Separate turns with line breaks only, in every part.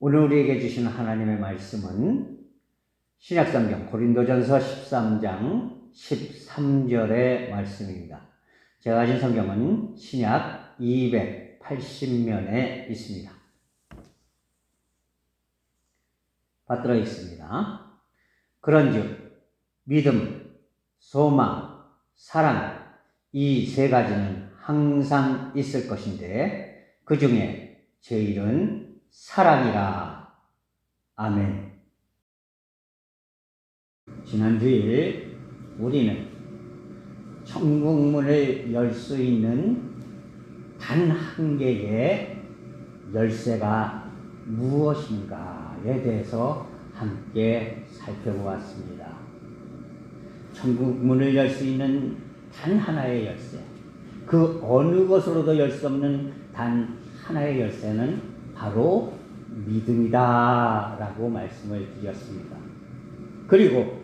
오늘 우리에게 주신 하나님의 말씀은 신약성경 고린도전서 13장 13절의 말씀입니다. 제가 가진 성경은 신약 280면에 있습니다. 받들어 있습니다. 그런즉 믿음, 소망, 사랑 이 세 가지는 항상 있을 것인데 그 중에 제일은 사랑이라. 아멘. 지난 주일 우리는 천국문을 열 수 있는 단 한 개의 열쇠가 무엇인가에 대해서 함께 살펴보았습니다. 천국문을 열 수 있는 단 하나의 열쇠. 그 어느 것으로도 열 수 없는 단 하나의 열쇠는 바로 믿음이다. 라고 말씀을 드렸습니다. 그리고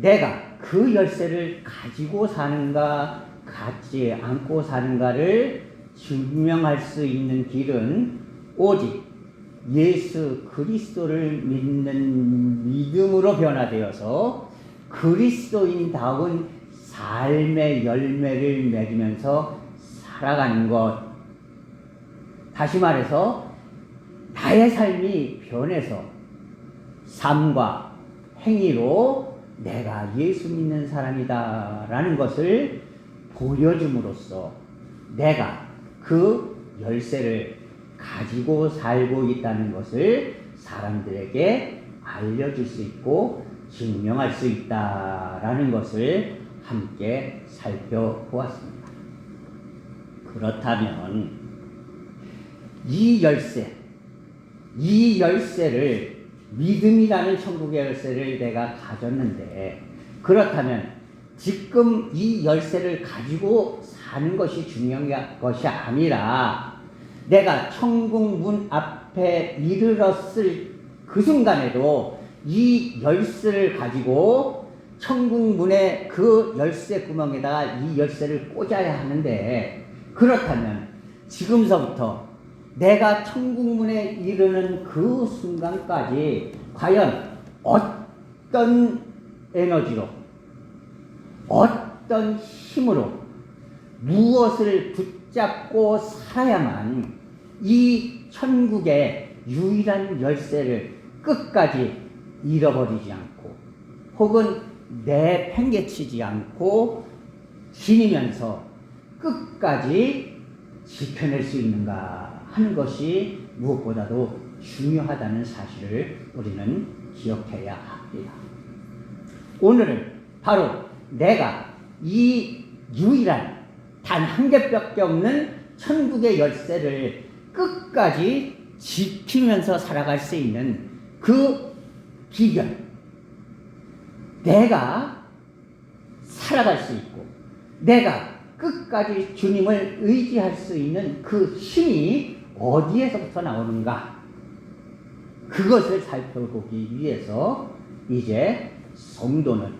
내가 그 열쇠를 가지고 사는가, 갖지 않고 사는가를 증명할 수 있는 길은 오직 예수 그리스도를 믿는 믿음으로 변화되어서 그리스도인다운 삶의 열매를 맺으면서 살아가는 것. 다시 말해서 나의 삶이 변해서 삶과 행위로 내가 예수 믿는 사람이다 라는 것을 보여줌으로써 내가 그 열쇠를 가지고 살고 있다는 것을 사람들에게 알려줄 수 있고 증명할 수 있다라는 것을 함께 살펴보았습니다. 그렇다면 이 열쇠, 이 열쇠를 믿음이라는 천국의 열쇠를 내가 가졌는데 그렇다면 지금 이 열쇠를 가지고 사는 것이 중요한 것이 아니라 내가 천국 문 앞에 이르렀을 그 순간에도 이 열쇠를 가지고 천국 문의 그 열쇠 구멍에다가 이 열쇠를 꽂아야 하는데 그렇다면 지금서부터 내가 천국 문에 이르는 그 순간까지 과연 어떤 에너지로 어떤 힘으로 무엇을 붙잡고 살아야만 이 천국의 유일한 열쇠를 끝까지 잃어버리지 않고 혹은 내팽개치지 않고 지니면서 끝까지 지켜낼 수 있는가 하는 것이 무엇보다도 중요하다는 사실을 우리는 기억해야 합니다. 오늘은 바로 내가 이 유일한 단 한 개밖에 없는 천국의 열쇠를 끝까지 지키면서 살아갈 수 있는 그 비결. 내가 살아갈 수 있고, 내가 끝까지 주님을 의지할 수 있는 그 힘이 어디에서부터 나오는가? 그것을 살펴보기 위해서 이제 성도는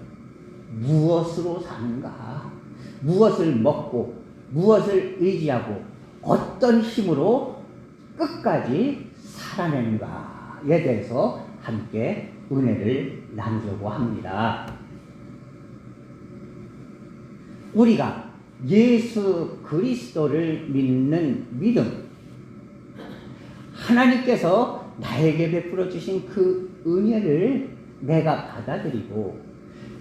무엇으로 사는가? 무엇을 먹고, 무엇을 의지하고, 어떤 힘으로 끝까지 살아내는가에 대해서 함께 은혜를 나누려고 합니다. 우리가 예수 그리스도를 믿는 믿음, 하나님께서 나에게 베풀어 주신 그 은혜를 내가 받아들이고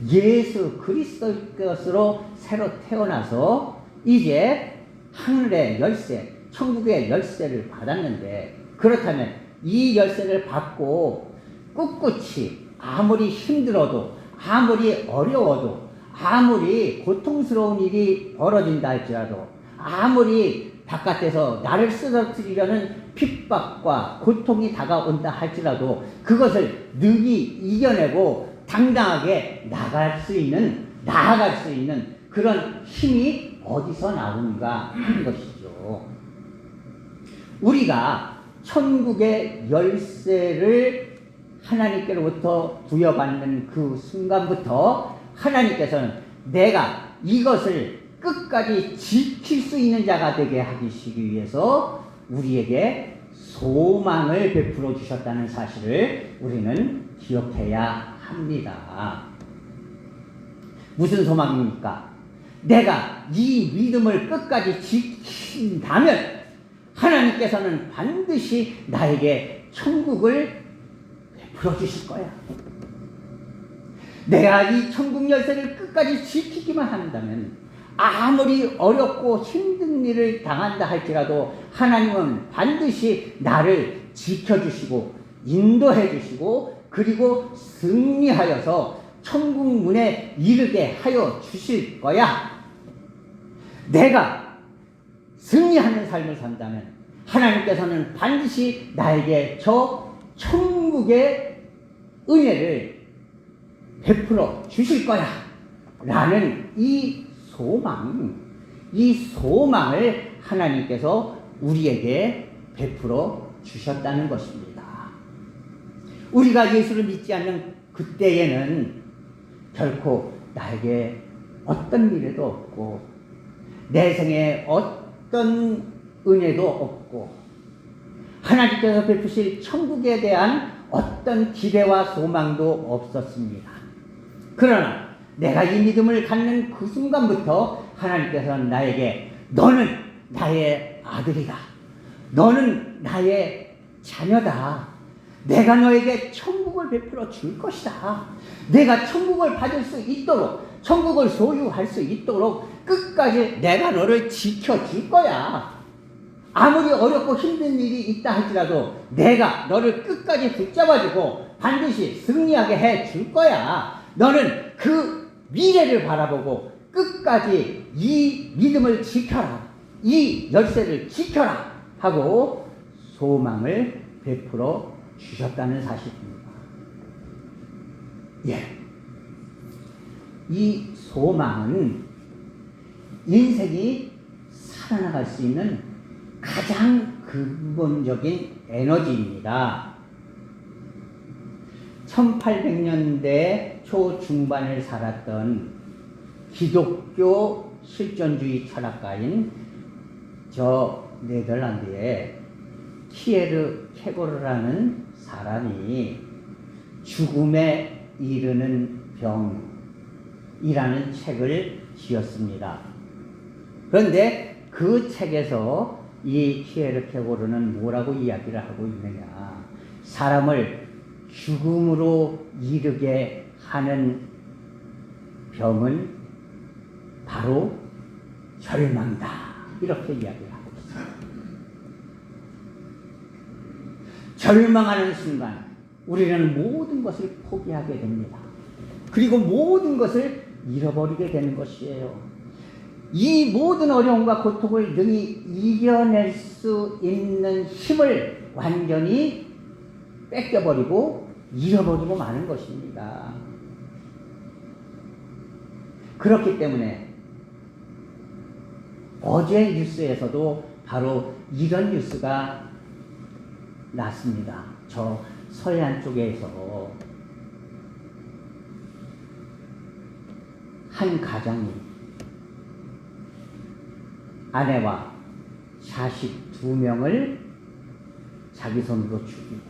예수 그리스도의 것으로 새로 태어나서 이제 하늘의 열쇠, 천국의 열쇠를 받았는데 그렇다면 이 열쇠를 받고 꿋꿋이 아무리 힘들어도 아무리 어려워도 아무리 고통스러운 일이 벌어진다 할지라도 아무리 바깥에서 나를 쓰러뜨리려는 핍박과 고통이 다가온다 할지라도 그것을 능히 이겨내고 당당하게 나갈 수 있는 나아갈 수 있는 그런 힘이 어디서 나오는가 하는 것이죠. 우리가 천국의 열쇠를 하나님께로부터 부여받는 그 순간부터 하나님께서는 내가 이것을 끝까지 지킬 수 있는 자가 되게 하시기 위해서 우리에게 소망을 베풀어 주셨다는 사실을 우리는 기억해야 합니다. 무슨 소망입니까? 내가 이 믿음을 끝까지 지킨다면 하나님께서는 반드시 나에게 천국을 베풀어 주실 거야. 내가 이 천국 열쇠를 끝까지 지키기만 한다면 아무리 어렵고 힘든 일을 당한다 할지라도 하나님은 반드시 나를 지켜주시고 인도해 주시고 그리고 승리하여서 천국 문에 이르게 하여 주실 거야. 내가 승리하는 삶을 산다면 하나님께서는 반드시 나에게 저 천국의 은혜를 베풀어 주실 거야. 라는 이 소망, 이 소망을 하나님께서 우리에게 베풀어 주셨다는 것입니다. 우리가 예수를 믿지 않는 그때에는 결코 나에게 어떤 미래도 없고, 내 생에 어떤 은혜도 없고, 하나님께서 베푸실 천국에 대한 어떤 기대와 소망도 없었습니다. 그러나 내가 이 믿음을 갖는 그 순간부터 하나님께서는 나에게 너는 나의 아들이다. 너는 나의 자녀다. 내가 너에게 천국을 베풀어 줄 것이다. 내가 천국을 받을 수 있도록, 천국을 소유할 수 있도록 끝까지 내가 너를 지켜줄 거야. 아무리 어렵고 힘든 일이 있다 할지라도 내가 너를 끝까지 붙잡아주고 반드시 승리하게 해 줄 거야. 너는 그 미래를 바라보고 끝까지 이 믿음을 지켜라. 이 열쇠를 지켜라. 하고 소망을 베풀어 주셨다는 사실입니다. 예. 이 소망은 인생이 살아나갈 수 있는 가장 근본적인 에너지입니다. 1800년대 초 중반을 살았던 기독교 실존주의 철학가인 저 네덜란드의 키에르 케고르라는 사람이 죽음에 이르는 병이라는 책을 지었습니다. 그런데 그 책에서 이 키에르 케고르는 뭐라고 이야기를 하고 있느냐. 사람을 죽음으로 이르게 하는 병은 바로 절망이다. 이렇게 이야기를 하고 있습니다. 절망하는 순간 우리는 모든 것을 포기하게 됩니다. 그리고 모든 것을 잃어버리게 되는 것이에요. 이 모든 어려움과 고통을 능히 이겨낼 수 있는 힘을 완전히 뺏겨버리고 잃어버리고 마는 것입니다. 그렇기 때문에 어제 뉴스에서도 바로 이런 뉴스가 났습니다. 저 서해안 쪽에서 한 가장이 아내와 자식 두 명을 자기 손으로 죽이고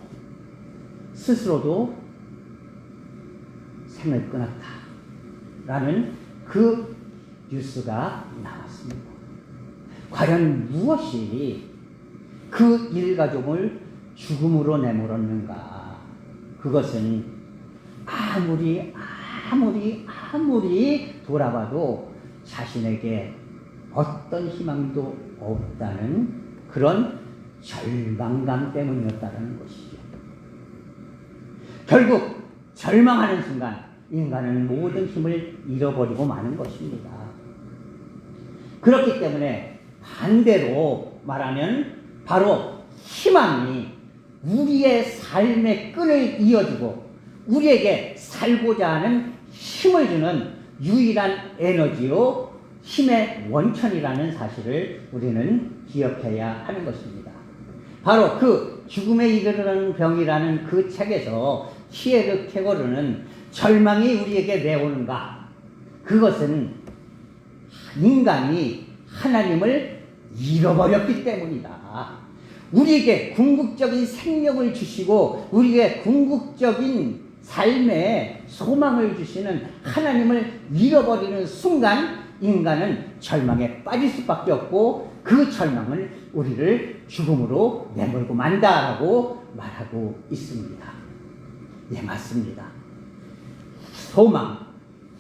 스스로도 생을 끊었다. 라는 그 뉴스가 나왔습니다. 과연 무엇이 그 일가족을 죽음으로 내몰았는가? 그것은 아무리, 아무리, 아무리 돌아봐도 자신에게 어떤 희망도 없다는 그런 절망감 때문이었다는 것이죠. 결국 절망하는 순간 인간은 모든 힘을 잃어버리고 마는 것입니다. 그렇기 때문에 반대로 말하면 바로 희망이 우리의 삶의 끈을 이어주고 우리에게 살고자 하는 힘을 주는 유일한 에너지요 힘의 원천이라는 사실을 우리는 기억해야 하는 것입니다. 바로 그 죽음에 이르는 병이라는 그 책에서 키에르 케고르는 절망이 우리에게 내 오는가? 그것은 인간이 하나님을 잃어버렸기 때문이다. 우리에게 궁극적인 생명을 주시고 우리에게 궁극적인 삶에 소망을 주시는 하나님을 잃어버리는 순간 인간은 절망에 빠질 수밖에 없고 그 절망을 우리를 죽음으로 내몰고 만다라고 말하고 있습니다. 예, 맞습니다. 소망,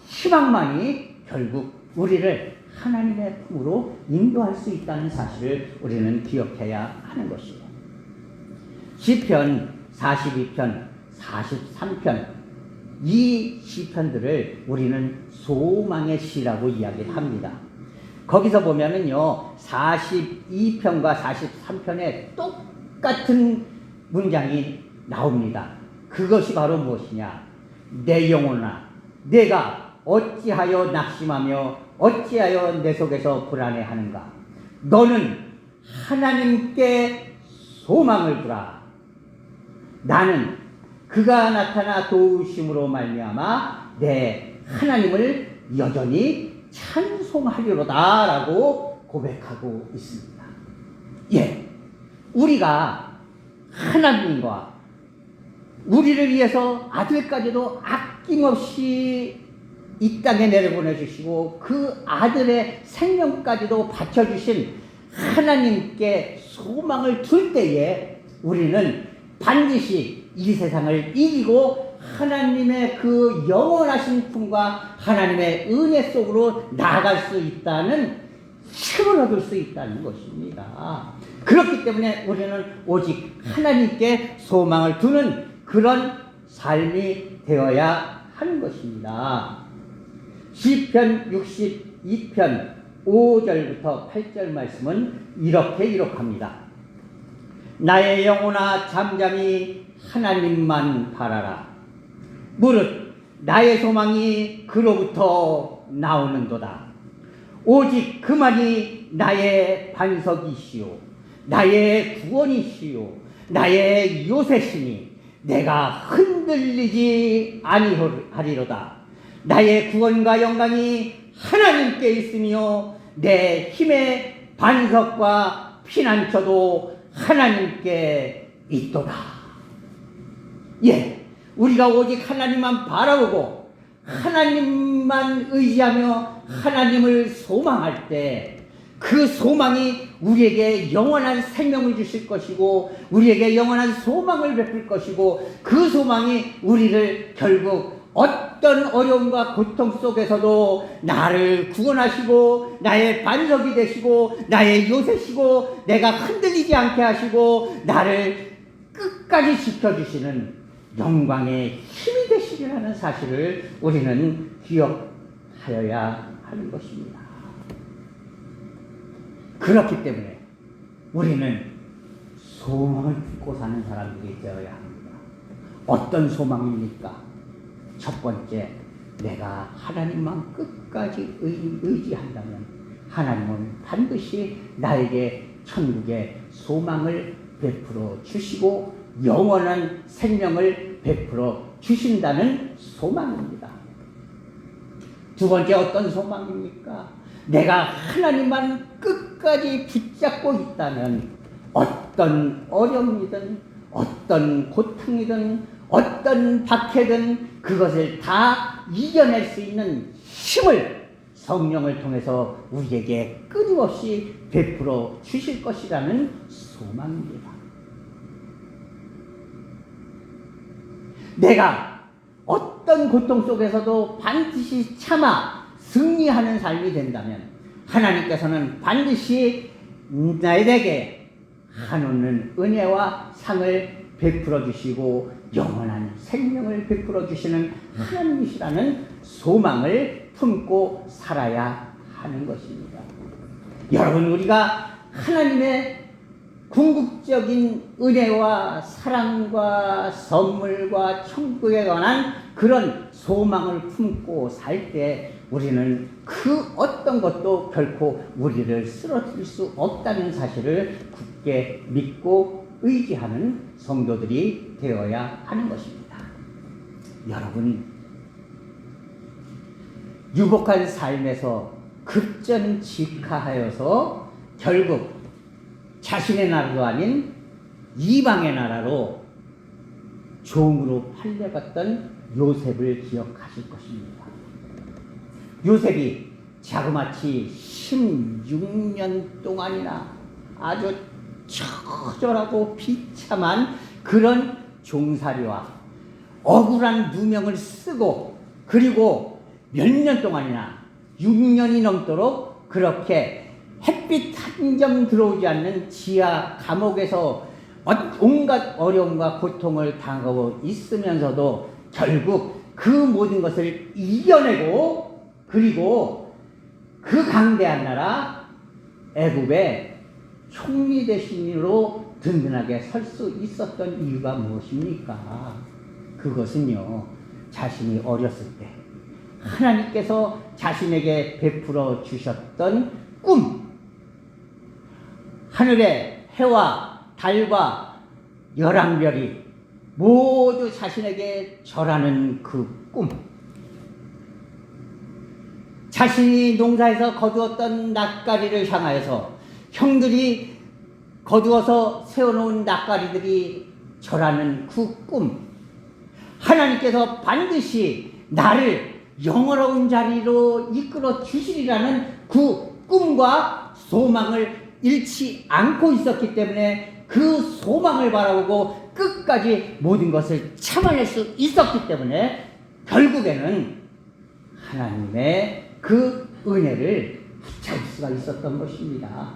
희망만이 결국 우리를 하나님의 품으로 인도할 수 있다는 사실을 우리는 기억해야 하는 것이에요. 시편 42편, 43편 이 시편들을 우리는 소망의 시라고 이야기를 합니다. 거기서 보면은요, 42편과 43편에 똑같은 문장이 나옵니다. 그것이 바로 무엇이냐? 내 영혼아, 내가 어찌하여 낙심하며 어찌하여 내 속에서 불안해하는가? 너는 하나님께 소망을 두라. 나는 그가 나타나 도우심으로 말미암아 내 하나님을 여전히 찬송하리로다라고 고백하고 있습니다. 예, 우리가 하나님과 우리를 위해서 아들까지도 아낌없이 이 땅에 내려보내 주시고 그 아들의 생명까지도 바쳐주신 하나님께 소망을 둘 때에 우리는 반드시 이 세상을 이기고 하나님의 그 영원하신 품과 하나님의 은혜 속으로 나아갈 수 있다는 힘을 얻을 수 있다는 것입니다. 그렇기 때문에 우리는 오직 하나님께 소망을 두는 그런 삶이 되어야 하는 것입니다. 시편 62편 5절부터 8절 말씀은 이렇게 기록합니다. 나의 영혼아 잠잠히 하나님만 바라라. 무릇 나의 소망이 그로부터 나오는도다. 오직 그만이 나의 반석이시요. 나의 구원이시요. 나의 요새시니 내가 흔들리지 아니하리로다. 나의 구원과 영광이 하나님께 있으며 내 힘의 반석과 피난처도 하나님께 있도다. 예, 우리가 오직 하나님만 바라보고 하나님만 의지하며 하나님을 소망할 때 그 소망이 우리에게 영원한 생명을 주실 것이고 우리에게 영원한 소망을 베풀 것이고 그 소망이 우리를 결국 어떤 어려움과 고통 속에서도 나를 구원하시고 나의 반석이 되시고 나의 요새시고 내가 흔들리지 않게 하시고 나를 끝까지 지켜주시는 영광의 힘이 되시리라는 사실을 우리는 기억하여야 하는 것입니다. 그렇기 때문에 우리는 소망을 품고 사는 사람들이 되어야 합니다. 어떤 소망입니까? 첫 번째, 내가 하나님만 끝까지 의, 의지한다면 하나님은 반드시 나에게 천국의 소망을 베풀어 주시고 영원한 생명을 베풀어 주신다는 소망입니다. 두 번째 어떤 소망입니까? 내가 하나님만 끝까지 붙잡고 있다면 어떤 어려움이든 어떤 고통이든 어떤 박해든 그것을 다 이겨낼 수 있는 힘을 성령을 통해서 우리에게 끊임없이 베풀어 주실 것이라는 소망입니다. 내가 어떤 고통 속에서도 반드시 참아 승리하는 삶이 된다면 하나님께서는 반드시 나에게 한없는 은혜와 상을 베풀어 주시고 영원한 생명을 베풀어 주시는 하나님이시라는 소망을 품고 살아야 하는 것입니다. 여러분 우리가 하나님의 궁극적인 은혜와 사랑과 선물과 천국에 관한 그런 소망을 품고 살 때 우리는 그 어떤 것도 결코 우리를 쓰러뜨릴 수 없다는 사실을 굳게 믿고 의지하는 성도들이 되어야 하는 것입니다. 여러분, 유복한 삶에서 급전 직하하여서 결국 자신의 나라도 아닌 이방의 나라로 종으로 팔려갔던 요셉을 기억하실 것입니다. 요셉이 자그마치 16년 동안이나 아주 처절하고 비참한 그런 종살이와 억울한 누명을 쓰고 그리고 몇 년 동안이나 6년이 넘도록 그렇게 햇빛 한 점 들어오지 않는 지하 감옥에서 어- 온갖 어려움과 고통을 당하고 있으면서도 결국 그 모든 것을 이겨내고 그리고 그 강대한 나라 애굽의 총리 대신으로 든든하게 설 수 있었던 이유가 무엇입니까? 그것은요, 자신이 어렸을 때 하나님께서 자신에게 베풀어 주셨던 꿈, 하늘의 해와 달과 열왕별이 모두 자신에게 절하는 그 꿈. 자신이 농사에서 거두었던 낯가리를 향하여서 형들이 거두어서 세워놓은 낯가리들이 절하는 그 꿈. 하나님께서 반드시 나를 영어로운 자리로 이끌어 주시리라는 그 꿈과 소망을 잃지 않고 있었기 때문에 그 소망을 바라보고 끝까지 모든 것을 참아낼 수 있었기 때문에 결국에는 하나님의 그 은혜를 붙잡을 수가 있었던 것입니다.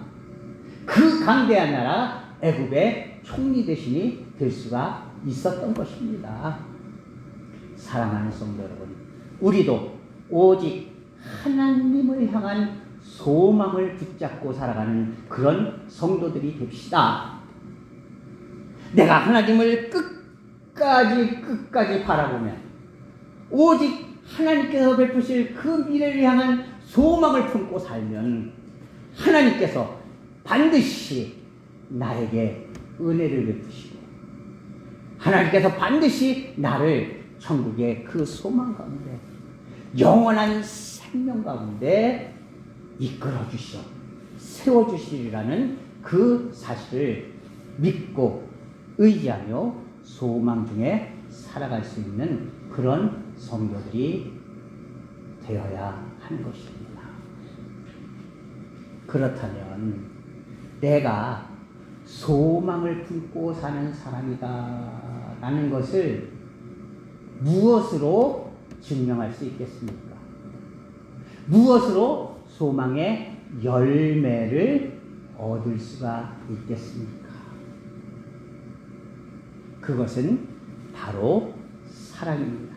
그 강대한 나라 애굽의 총리 대신이 될 수가 있었던 것입니다. 사랑하는 성도 여러분, 우리도 오직 하나님을 향한 소망을 붙잡고 살아가는 그런 성도들이 됩시다. 내가 하나님을 끝까지 끝까지 바라보면 오직 하나님께서 베푸실 그 미래를 향한 소망을 품고 살면 하나님께서 반드시 나에게 은혜를 베푸시고 하나님께서 반드시 나를 천국의 그 소망 가운데 영원한 생명 가운데 이끌어 주시어 세워 주시리라는 그 사실을 믿고 의지하며 소망 중에 살아갈 수 있는 그런 성도들이 되어야 하는 것입니다. 그렇다면 내가 소망을 품고 사는 사람이다 라는 것을 무엇으로 증명할 수 있겠습니까? 무엇으로 소망의 열매를 얻을 수가 있겠습니까? 그것은 바로 사랑입니다.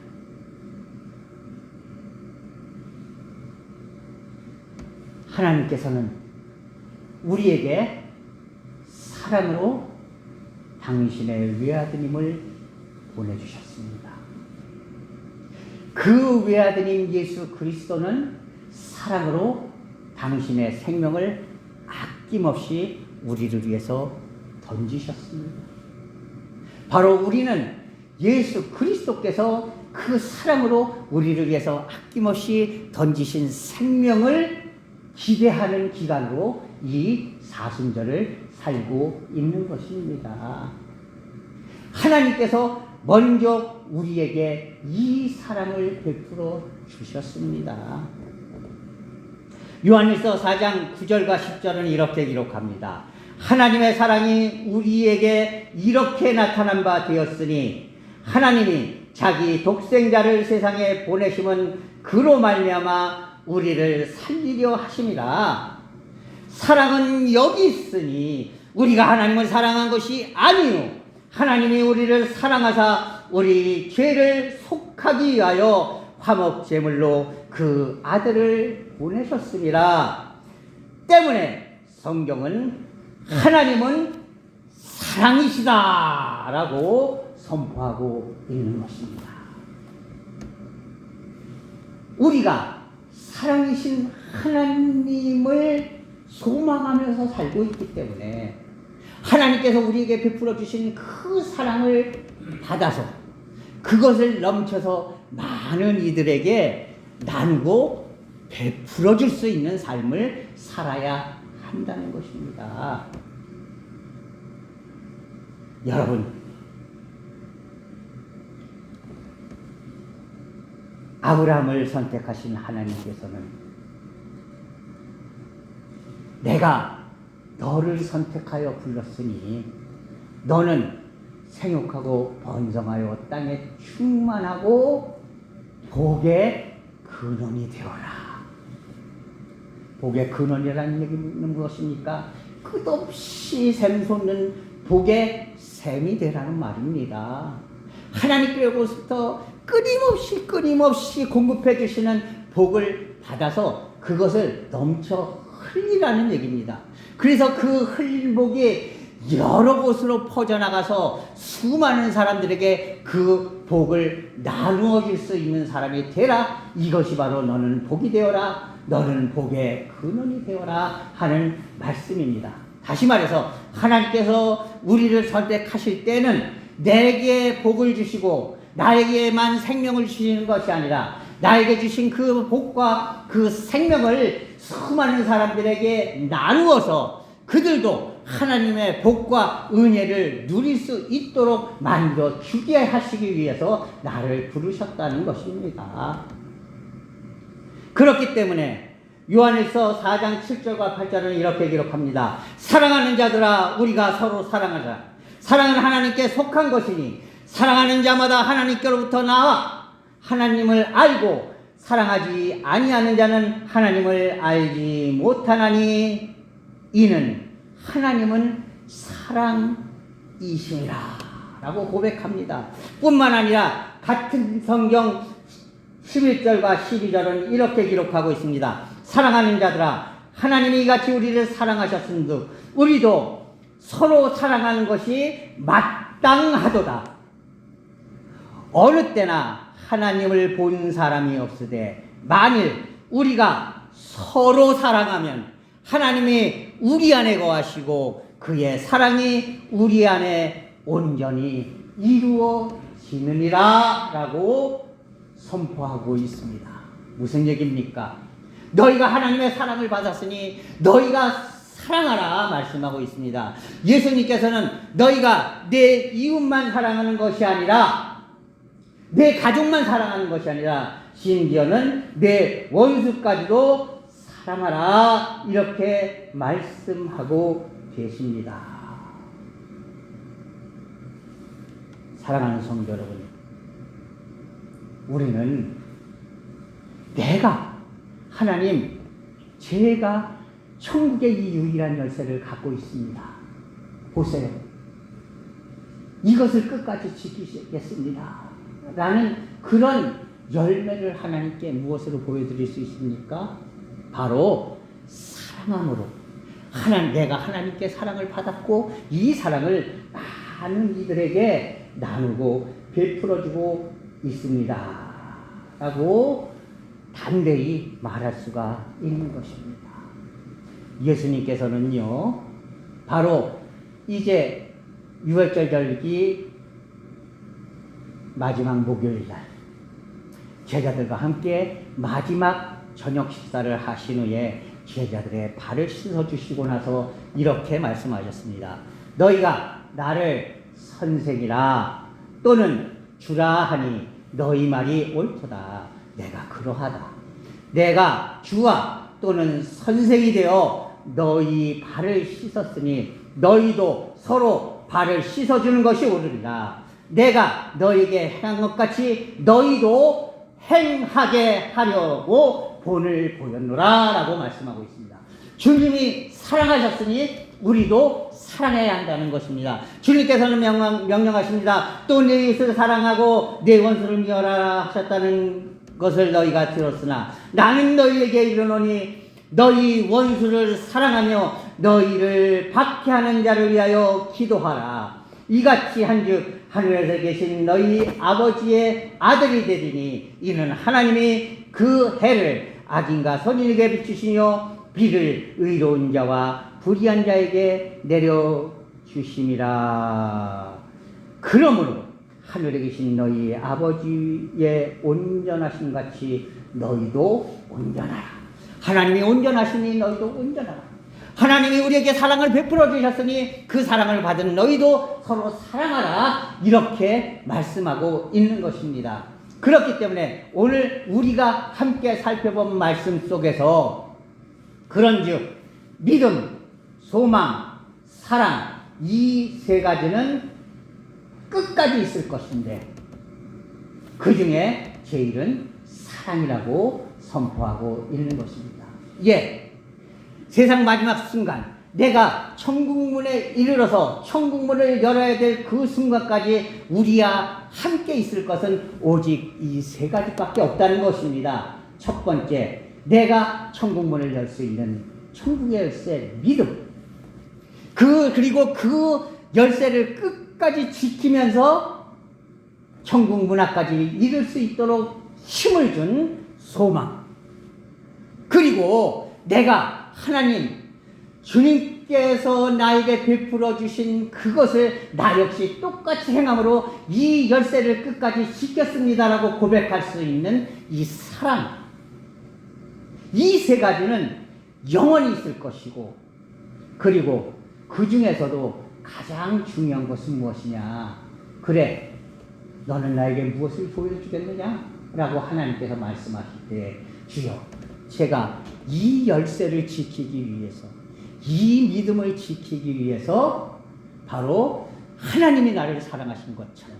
하나님께서는 우리에게 사랑으로 당신의 외아드님을 보내주셨습니다. 그 외아드님 예수 그리스도는 사랑으로 당신의 생명을 아낌없이 우리를 위해서 던지셨습니다. 바로 우리는 예수 그리스도께서 그 사랑으로 우리를 위해서 아낌없이 던지신 생명을 기대하는 기간으로 이 사순절을 살고 있는 것입니다. 하나님께서 먼저 우리에게 이 사랑을 베풀어 주셨습니다. 요한일서 4장 9절과 10절은 이렇게 기록합니다. 하나님의 사랑이 우리에게 이렇게 나타난 바 되었으니 하나님이 자기 독생자를 세상에 보내심은 그로 말미암아 우리를 살리려 하심이라. 사랑은 여기 있으니 우리가 하나님을 사랑한 것이 아니요 하나님이 우리를 사랑하사 우리 죄를 속하기 위하여 화목 제물로 그 아들을 보내셨습니다. 때문에 성경은 하나님은 사랑이시다라고 선포하고 있는 것입니다. 우리가 사랑이신 하나님을 소망하면서 살고 있기 때문에 하나님께서 우리에게 베풀어 주신 그 사랑을 받아서 그것을 넘쳐서 많은 이들에게 나누고 베풀어 줄 수 있는 삶을 살아야 한다는 것입니다. 여러분, 아브라함을 선택하신 하나님께서는 내가 너를 선택하여 불렀으니 너는 생육하고 번성하여 땅에 충만하고 복의 근원이 되어라. 복의 근원이라는 얘기는 무엇입니까? 끝없이 샘솟는 복의 샘이 되라는 말입니다. 하나님께로부터 끊임없이 끊임없이 공급해 주시는 복을 받아서 그것을 넘쳐 흘리라는 얘기입니다. 그래서 그 흘린 복이 여러 곳으로 퍼져나가서 수많은 사람들에게 그 복을 나누어 줄 수 있는 사람이 되라. 이것이 바로 너는 복이 되어라. 너는 복의 근원이 되어라 하는 말씀입니다. 다시 말해서 하나님께서 우리를 선택하실 때는 내게 복을 주시고 나에게만 생명을 주시는 것이 아니라 나에게 주신 그 복과 그 생명을 수많은 사람들에게 나누어서 그들도 하나님의 복과 은혜를 누릴 수 있도록 만들어 주게 하시기 위해서 나를 부르셨다는 것입니다. 그렇기 때문에 요한일서 4장 7절과 8절은 이렇게 기록합니다. 사랑하는 자들아 우리가 서로 사랑하자. 사랑은 하나님께 속한 것이니 사랑하는 자마다 하나님께로부터 나와 하나님을 알고 사랑하지 아니하는 자는 하나님을 알지 못하나니 이는 하나님은 사랑이시니라 라고 고백합니다. 뿐만 아니라 같은 성경 11절과 12절은 이렇게 기록하고 있습니다. 사랑하는 자들아 하나님이 이같이 우리를 사랑하셨음도 우리도 서로 사랑하는 것이 마땅하도다. 어느 때나 하나님을 본 사람이 없으되 만일 우리가 서로 사랑하면 하나님이 우리 안에 거하시고 그의 사랑이 우리 안에 온전히 이루어지느니라 라고 선포하고 있습니다. 무슨 얘기입니까? 너희가 하나님의 사랑을 받았으니 너희가 사랑하라 말씀하고 있습니다. 예수님께서는 너희가 내 이웃만 사랑하는 것이 아니라 내 가족만 사랑하는 것이 아니라 심지어는 내 원수까지도 사랑하라 이렇게 말씀하고 계십니다. 사랑하는 성도 여러분, 우리는 내가 하나님 제가 천국의 이 유일한 열쇠를 갖고 있습니다. 보세요. 이것을 끝까지 지키겠습니다. 라는 그런 열매를 하나님께 무엇으로 보여드릴 수 있습니까? 바로 사랑함으로. 하나님, 내가 하나님께 사랑을 받았고 이 사랑을 많은 이들에게 나누고 베풀어주고 있습니다. 라고 담대히 말할 수가 있는 것입니다. 예수님께서는요, 바로 이제 유월절 절기 마지막 목요일 날 제자들과 함께 마지막 저녁 식사를 하신 후에 제자들의 발을 씻어 주시고 나서 이렇게 말씀하셨습니다. 너희가 나를 선생이라 또는 주라 하니 너희 말이 옳도다. 내가 그러하다. 내가 주와 또는 선생이 되어 너희 발을 씻었으니 너희도 서로 발을 씻어주는 것이 옳으리라. 내가 너에게 행한 것 같이 너희도 행하게 하려고 본을 보였노라 라고 말씀하고 있습니다. 주님이 사랑하셨으니 우리도 사랑해야 한다는 것입니다. 주님께서는 명령, 명령하십니다. 또 내 이웃을 사랑하고 내 원수를 미워라 하셨다는 것을 너희가 들었으나 나는 너희에게 이르노니 너희 원수를 사랑하며 너희를 박해하는 자를 위하여 기도하라. 이같이 한즉 하늘에서 계신 너희 아버지의 아들이 되리니 이는 하나님이 그 해를 악인과 선인에게 비추시며 비를 의로운 자와 불의한 자에게 내려 주심이라. 그러므로 하늘에 계신 너희 아버지의 온전하심 같이 너희도 온전하라. 하나님이 온전하시니 너희도 온전하라. 하나님이 우리에게 사랑을 베풀어 주셨으니 그 사랑을 받은 너희도 서로 사랑하라 이렇게 말씀하고 있는 것입니다. 그렇기 때문에 오늘 우리가 함께 살펴본 말씀 속에서 그런 즉 믿음, 소망, 사랑 이 세 가지는 끝까지 있을 것인데 그 중에 제일은 사랑이라고 선포하고 있는 것입니다. 예. 세상 마지막 순간 내가 천국문에 이르러서 천국문을 열어야 될 그 순간까지 우리와 함께 있을 것은 오직 이 세 가지밖에 없다는 것입니다. 첫 번째, 내가 천국문을 열 수 있는 천국의 열쇠 믿음. 그 그리고 그 열쇠를 끝까지 지키면서 천국 문화까지 이룰 수 있도록 힘을 준 소망. 그리고 내가 하나님 주님께서 나에게 베풀어 주신 그것을 나 역시 똑같이 행함으로 이 열쇠를 끝까지 지켰습니다라고 고백할 수 있는 이 사랑. 이 세 가지는 영원히 있을 것이고 그리고 그 중에서도 가장 중요한 것은 무엇이냐? 그래, 너는 나에게 무엇을 보여주겠느냐? 라고 하나님께서 말씀하실 때, 주여, 제가 이 열쇠를 지키기 위해서, 이 믿음을 지키기 위해서, 바로 하나님이 나를 사랑하신 것처럼,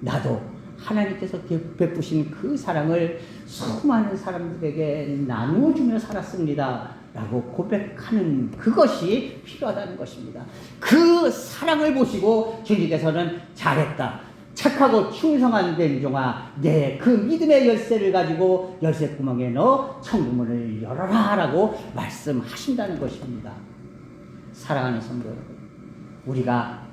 나도 하나님께서 베푸신 그 사랑을 수많은 사람들에게 나누어주며 살았습니다. 라고 고백하는 그것이 필요하다는 것입니다. 그 사랑을 보시고 주님께서는 잘했다. 착하고 충성한 된종아, 내그 믿음의 열쇠를 가지고 열쇠 구멍에 넣어 천국문을 열어라 라고 말씀하신다는 것입니다. 사랑하는 성도 여러분, 우리가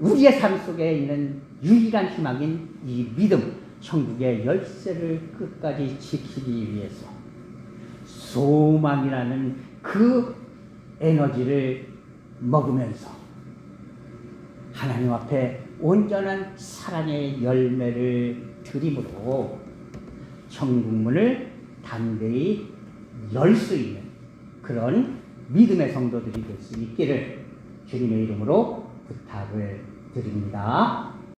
우리의 삶 속에 있는 유일한 희망인 이 믿음, 천국의 열쇠를 끝까지 지키기 위해서 소망이라는 그 에너지를 먹으면서 하나님 앞에 온전한 사랑의 열매를 드림으로 천국문을 담대히 열 수 있는 그런 믿음의 성도들이 될 수 있기를 주님의 이름으로 부탁을 드립니다.